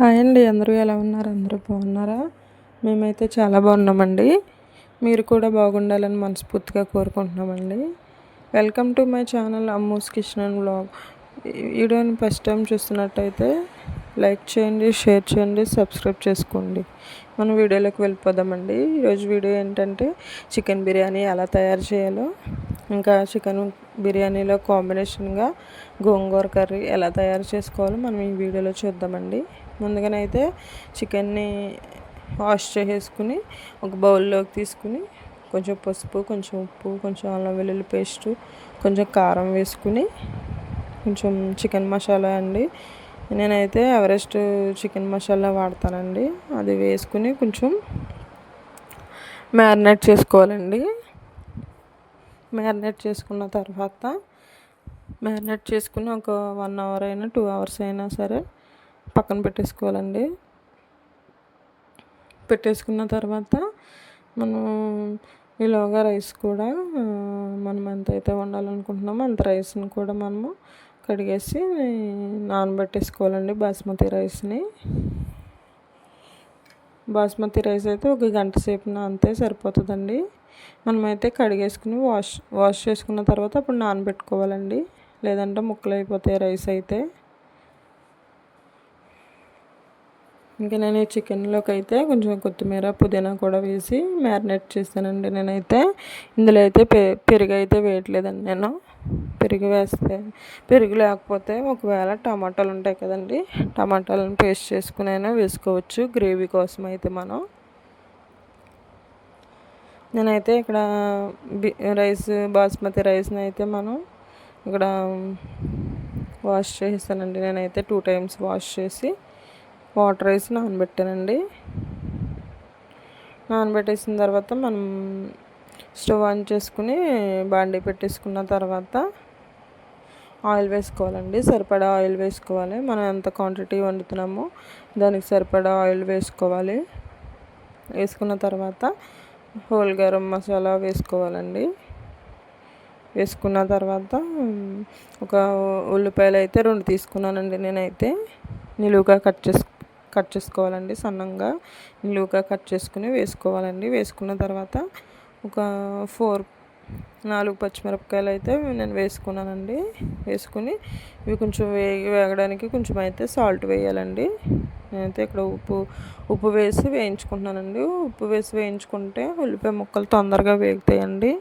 Hi అండి అందరూ ఎలా ఉన్నారు? అందరూ బాగున్నారా? మేమైతే చాలా బాగున్నామండి. మీరు కూడా బాగుండాలని మనస్ఫూర్తిగా కోరుకుంటున్నామండి. Welcome to my channel Ammu's kitchen blog వీడియోని ఫస్ట్ టైం చూస్తున్నట్టయితే లైక్ చేయండి షేర్ చేయండి సబ్స్క్రైబ్ చేసుకోండి. మనం వీడియోలోకి వెళ్ళిపోదామండి. ఈరోజు వీడియో ఏంటంటే చికెన్ బిర్యానీ ఎలా తయారు చేయాలో ఇంకా చికెన్ బిర్యానీలో కాంబినేషన్గా గోంగూర కర్రీ ఎలా తయారు చేసుకోవాలో మనం ఈ వీడియోలో చూద్దామండి. ముందుగానైతే చికెన్ని వాష్ చేసేసుకుని ఒక బౌల్లోకి తీసుకుని కొంచెం పసుపు కొంచెం ఉప్పు కొంచెం అల్లం వెల్లుల్లి పేస్టు కొంచెం కారం వేసుకుని కొంచెం చికెన్ మసాలా అండి. నేనైతే ఎవరెస్ట్ చికెన్ మసాలా వాడతానండి. అది వేసుకుని కొంచెం మ్యారినేట్ చేసుకోవాలండి. మ్యారినేట్ చేసుకున్న తర్వాత మ్యారినేట్ చేసుకుని ఒక వన్ అవర్ అయినా టూ అవర్స్ అయినా సరే పక్కన పెట్టేసుకోవాలండి. పెట్టేసుకున్న తర్వాత మనం ఈలోగా రైస్ కూడా మనం ఎంత అయితే వండాలనుకుంటున్నామో అంత రైస్ని కూడా మనము కడిగేసి నానబెట్టేసుకోవాలండి బాస్మతి రైస్ని. బాస్మతి రైస్ అయితే ఒక గంట సేపు నానితే సరిపోతుందండి. మనమైతే కడిగేసుకుని వాష్ వాష్ చేసుకున్న తర్వాత అప్పుడు నానబెట్టుకోవాలండి. లేదంటే ముక్కలు అయిపోతాయి రైస్ అయితే. ఇంకా నేను ఈ చికెన్లోకి అయితే కొంచెం కొత్తిమీర పుదీనా కూడా వేసి మ్యారినేట్ చేస్తానండి నేనైతే. ఇందులో అయితే పెరుగు అయితే వేయట్లేదండి నేను. పెరుగు వేస్తే పెరుగు లేకపోతే ఒకవేళ టమాటాలు ఉంటాయి కదండి టమాటాలను పేస్ట్ చేసుకుని అయినా వేసుకోవచ్చు గ్రేవీ కోసం అయితే మనం. నేనైతే ఇక్కడ బి రైస్ బాస్మతి రైస్ని అయితే మనం ఇక్కడ వాష్ చేస్తానండి నేనైతే టూ టైమ్స్ వాష్ చేసి వాటర్ వేసి నానబెట్టానండి. నానబెట్టేసిన తర్వాత మనం స్టవ్ ఆన్ చేసుకుని బాండీ పెట్టేసుకున్న తర్వాత ఆయిల్ వేసుకోవాలండి. సరిపడా ఆయిల్ వేసుకోవాలి. మనం ఎంత క్వాంటిటీ వండుతున్నామో దానికి సరిపడా ఆయిల్ వేసుకోవాలి. వేసుకున్న తర్వాత హోల్ గరం మసాలా వేసుకోవాలండి. వేసుకున్న తర్వాత ఒక ఉల్లిపాయలు అయితే రెండు తీసుకున్నానండి నేనైతే. నిలువుగా కట్ చేసుకు కట్ చేసుకోవాలండి సన్నంగా. నిలువుగా కట్ చేసుకుని వేసుకోవాలండి. వేసుకున్న తర్వాత ఒక ఫోర్ నాలుగు పచ్చిమిరపకాయలు అయితే నేను వేసుకున్నానండి. వేసుకుని ఇవి కొంచెం వేగి వేగడానికి కొంచెం అయితే సాల్ట్ వేయాలండి. నేనైతే ఇక్కడ ఉప్పు ఉప్పు వేసి వేయించుకుంటున్నానండి. ఉప్పు వేసి వేయించుకుంటే ఉల్లిపాయ ముక్కలు తొందరగా వేగుతాయండి.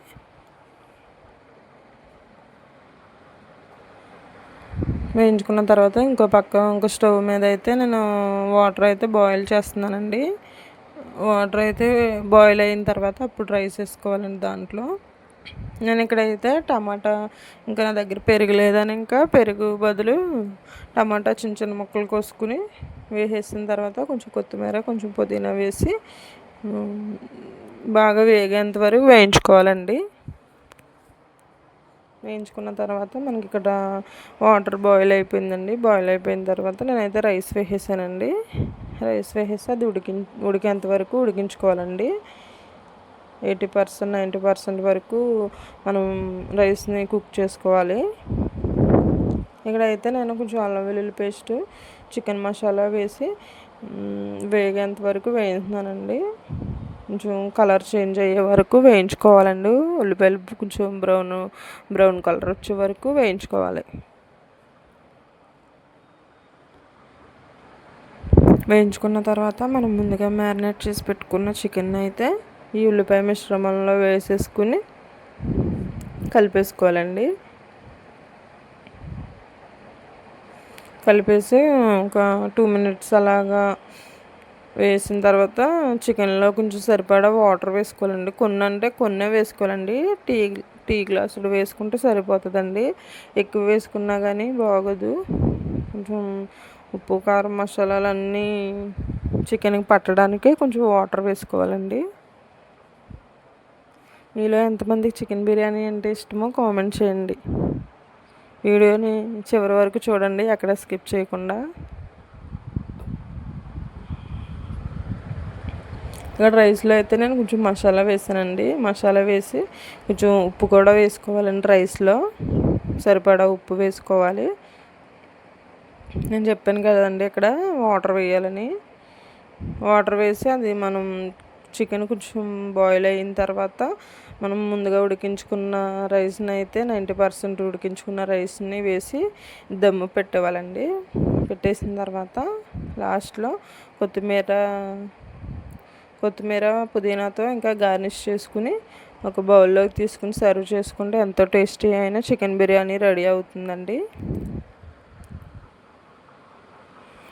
వేయించుకున్న తర్వాత ఇంకో పక్క ఇంకో స్టవ్ మీద అయితే నేను వాటర్ అయితే బాయిల్ చేస్తున్నానండి. వాటర్ అయితే బాయిల్ అయిన తర్వాత అప్పుడు రైస్ వేసుకోవాలండి దాంట్లో. నేను ఇక్కడైతే టమాటా ఇంకా నా దగ్గర పెరుగు లేదని ఇంకా పెరుగు బదులు టమాటా చిన్న చిన్న ముక్కలు కోసుకుని వేసేసిన తర్వాత కొంచెం కొత్తిమీర కొంచెం పుదీనా వేసి బాగా వేగేంత వరకు వేయించుకోవాలండి. వేయించుకున్న తర్వాత మనకి ఇక్కడ వాటర్ బాయిల్ అయిపోయిందండి. బాయిల్ అయిపోయిన తర్వాత నేనైతే రైస్ వేసేసానండి. రైస్ వేసేసి అది ఉడికి ఉడికేంత వరకు ఉడికించుకోవాలండి. ఎయిటీ పర్సెంట్ నైంటీ పర్సెంట్ వరకు మనం రైస్ని కుక్ చేసుకోవాలి. ఇక్కడైతే నేను కొంచెం అల్లం వెల్లుల్లి పేస్ట్ చికెన్ మసాలా వేసి వేగేంత వరకు వేయించున్నానండి కొంచెం కలర్ చేంజ్ అయ్యే వరకు వేయించుకోవాలండి. ఉల్లిపాయలు కొంచెం బ్రౌన్ బ్రౌన్ కలర్ వచ్చే వరకు వేయించుకోవాలి. వేయించుకున్న తర్వాత మనం ముందుగా మ్యారినేట్ చేసి పెట్టుకున్న చికెన్ అయితే ఈ ఉల్లిపాయ మిశ్రమంలో వేసేసుకుని కలిపేసుకోవాలండి. కలిపేసి ఒక టూ మినిట్స్ అలాగా వేసిన తర్వాత చికెన్లో కొంచెం సరిపడా వాటర్ వేసుకోవాలండి. కొన్ని అంటే కొన్నే వేసుకోవాలండి. టీ టీ గ్లాసులు వేసుకుంటే సరిపోతుందండి. ఎక్కువ వేసుకున్నా కానీ బాగోదు. కొంచెం ఉప్పు కారం మసాలాలు అన్నీ చికెన్కి పట్టడానికి కొంచెం వాటర్ వేసుకోవాలండి. మీలో ఎంతమందికి చికెన్ బిర్యానీ అంటే ఇష్టమో కామెంట్ చేయండి. వీడియోని చివరి వరకు చూడండి ఎక్కడ స్కిప్ చేయకుండా. ఇక్కడ రైస్లో అయితే నేను కొంచెం మసాలా వేసానండి. మసాలా వేసి కొంచెం ఉప్పు కూడా వేసుకోవాలండి రైస్లో. సరిపడా ఉప్పు వేసుకోవాలి. నేను చెప్పాను కదండి ఇక్కడ వాటర్ వేయాలని. వాటర్ వేసి అది మనం చికెన్ కొంచెం బాయిల్ అయిన తర్వాత మనం ముందుగా ఉడికించుకున్న రైస్ని అయితే నైంటీ పర్సెంట్ ఉడికించుకున్న రైస్ని వేసి దమ్ము పెట్టేవాళ్ళండి పెట్టేసిన తర్వాత లాస్ట్లో కొత్తిమీర కొత్తిమీర పుదీనాతో ఇంకా గార్నిష్ చేసుకుని ఒక బౌల్లోకి తీసుకుని సర్వ్ చేసుకుంటే ఎంతో టేస్టీ అయిన చికెన్ బిర్యానీ రెడీ అవుతుందండి.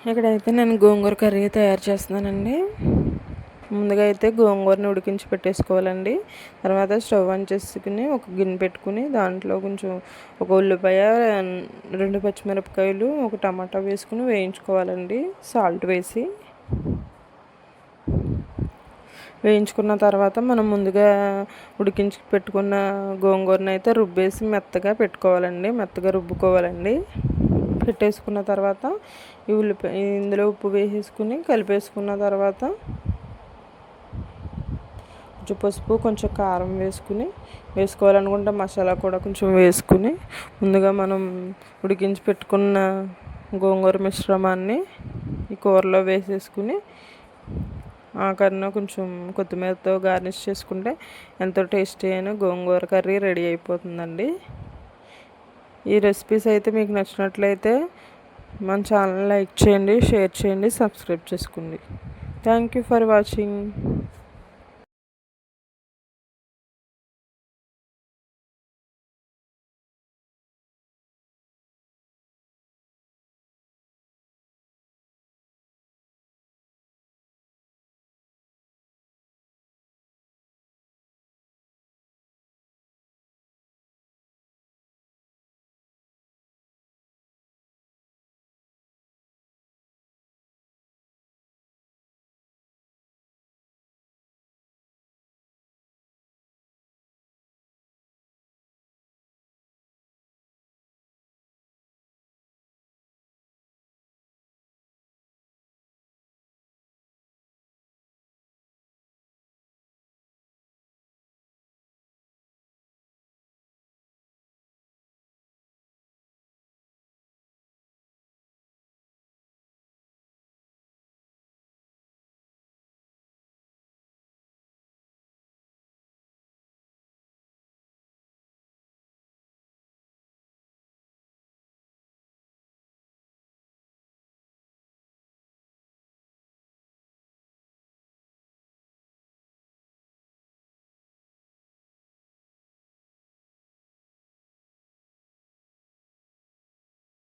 ఇక్కడైతే నేను గోంగూర కర్రీ తయారు చేస్తున్నానండి. ముందుగా అయితే గోంగూరని ఉడికించి పెట్టేసుకోవాలండి. తర్వాత స్టవ్ ఆన్ చేసుకుని ఒక గిన్నె పెట్టుకుని దాంట్లో కొంచెం ఒక ఉల్లిపాయ రెండు పచ్చిమిరపకాయలు ఒక టమాటా వేసుకుని వేయించుకోవాలండి. సాల్ట్ వేసి. వేయించుకున్న తర్వాత మనం ముందుగా ఉడికించి పెట్టుకున్న గోంగూరను అయితే రుబ్బేసి మెత్తగా పెట్టుకోవాలండి. మెత్తగా రుబ్బుకోవాలండి. పెట్టేసుకున్న తర్వాత ఈ ఉల్లిపాయ ఇందులో ఉప్పు వేసేసుకుని కలిపేసుకున్న తర్వాత కొంచెం పసుపు కొంచెం కారం వేసుకుని వేసుకోవాలనుకుంటే మసాలా కూడా కొంచెం వేసుకుని ముందుగా మనం ఉడికించి పెట్టుకున్న గోంగూర మిశ్రమాన్ని ఈ కూరలో వేసేసుకుని ఆఖరిన కొంచెం కొత్తిమీరతో గార్నిష్ చేసుకుంటే ఎంతో టేస్టీ అయిన గోంగూర కర్రీ రెడీ అయిపోతుందండి. ఈ రెసిపీస్ అయితే మీకు నచ్చినట్లయితే మన ఛానల్ లైక్ చేయండి షేర్ చేయండి సబ్స్క్రైబ్ చేసుకోండి. Thank you for watching.